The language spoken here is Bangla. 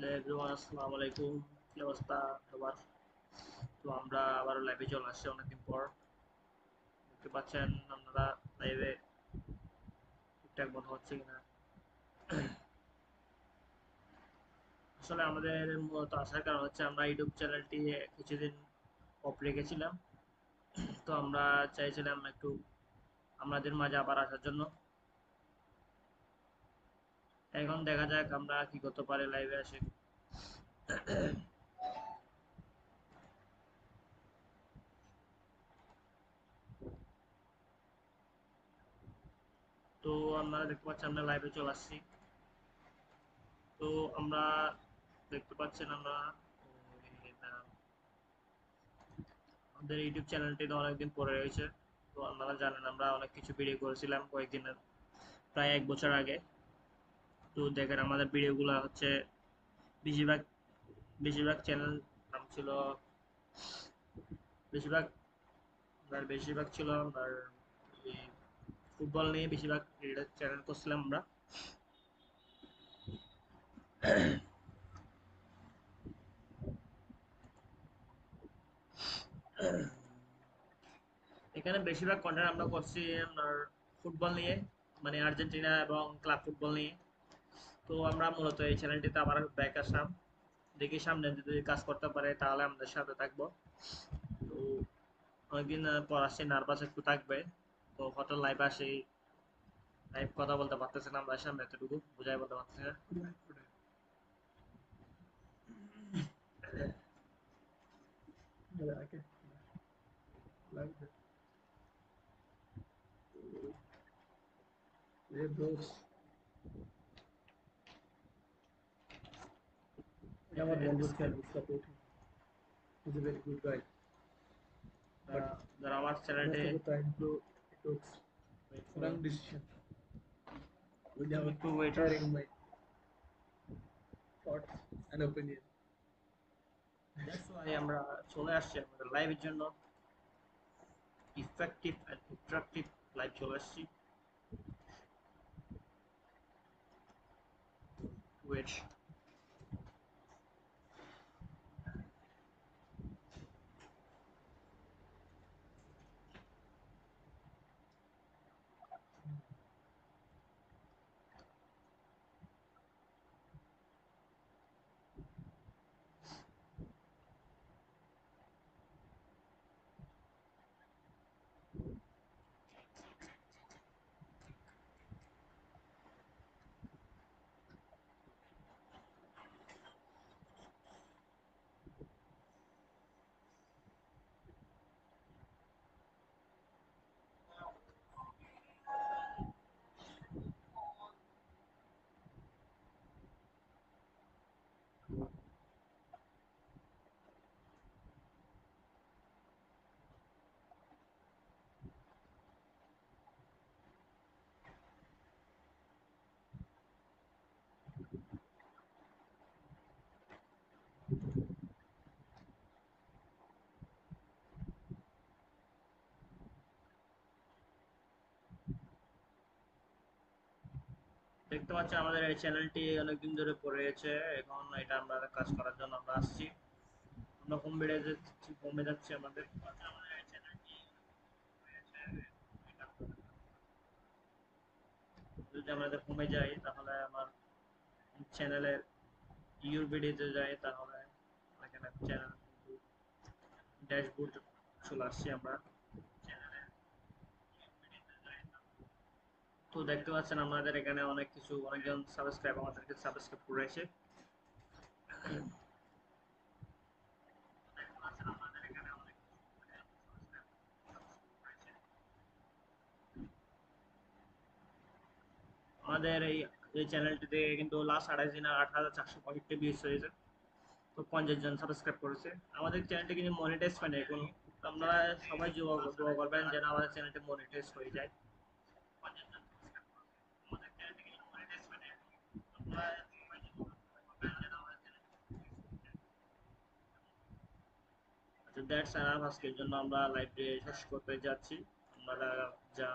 এভরিওয়ান আসসালামু আলাইকুম কি অবস্থা সবার তো আমরা আবার লাইভে চলে আসছি অনেকদিন পর। দেখতে পাচ্ছেন আপনারা লাইভে ঠিকঠাক মতো হচ্ছে কিনা? আসলে আমাদের মূলত আসার কারণ হচ্ছে আমরা ইউটিউব চ্যানেলটি কিছুদিন অফ রেখেছিলাম। তো আমরা চাইছিলাম একটু আমাদের মাঝে আবার আসার জন্য। এখন দেখা যাক আমরা কি করতে পারি লাইভে আসে তো আমরা দেখতে পাচ্ছি আমরা লাইভে চলে আসছি। তো আমরা দেখতে পাচ্ছেন আমরা, আমাদের ইউটিউব চ্যানেলটি তো অনেকদিন পরে রয়েছে। তো আপনারা জানেন আমরা অনেক কিছু ভিডিও করেছিলাম কয়েকদিনের, প্রায় এক বছর আগে। তো দেখেন আমাদের ভিডিওগুলো হচ্ছে বেশিরভাগ বেশিরভাগ চ্যানেল নাম ছিল, বেশিরভাগ আপনার বেশিরভাগ ছিল আপনার ফুটবল নিয়ে বেশিরভাগ চ্যানেল করছিলাম আমরা। এখানে বেশিরভাগ কন্টেন্ট আমরা করছি আপনার ফুটবল নিয়ে মানে আর্জেন্টিনা এবং ক্লাব ফুটবল নিয়ে। তো আমরা মূলত এই চ্যানেলটিতে আবার ব্যাক আসলাম। দেখি সামনে যদি কাজ করতে পারে, তাহলে আমাদের সাথে থাকব। তো অনেকদিন পর আসছি নার্ভাস একটু থাকবে। তো হঠাৎ লাইভ আসি। লাইভ কথা বলতে পারতেছে না আমরা সামনে এতটুকু, বুঝাই বলতে পারতেছে না. Like that. Hey bros. আমার বন্ধু খেয়াল support is a very good guy But যারা আমার চ্যানেলটি most of the time to took wrong decision without একটু wait sharing my thoughts and opinion That's why আমরা চলে আসছি আমাদের লাইভের জন্য ইফেক্টিভ এন্ড ইন্টারাক্টিভ লাইভ চলে আসছি ওয়েট দেখতে পাচ্ছেন আমাদের এই চ্যানেলটি অনেকদিন ধরে পড়ে গেছে এখন এটা আমরা কাজ করার জন্য আমরা আসছি। আমরা কম বেড়ে যাচ্ছি কমে যাচ্ছে আমাদের। যদি আমাদের কমে যায় তাহলে আমার চ্যানেলের ইউর ভিডিওতে যায় তাহলে চ্যানেল ড্যাশবোর্ড চলে আসছি আমরা। তো দেখতে পাচ্ছেন আমাদের এখানে অনেক কিছু, অনেকজন সাবস্ক্রাইব আমাদেরকে সাবস্ক্রাইব করেছে আমাদের এই এই চ্যানেলটিতে কিন্তু লাস্ট আড়াই দিন আট হাজার চারশো পঁয়ষট্টি ভিউজ হয়েছে। তো পঞ্চাশ জন সাবস্ক্রাইব করেছে। আমাদের চ্যানেলটি কিন্তু মনিটাইজ হয় না, এখন আপনারা সবাই দোয়া করবেন যেন আমাদের চ্যানেলটি মনিটাইজ হয়ে যায়। আচ্ছা দ্যাটস আর আজকের জন্য আমরা লাইভে শেষ করতে যাচ্ছি। আমরা যা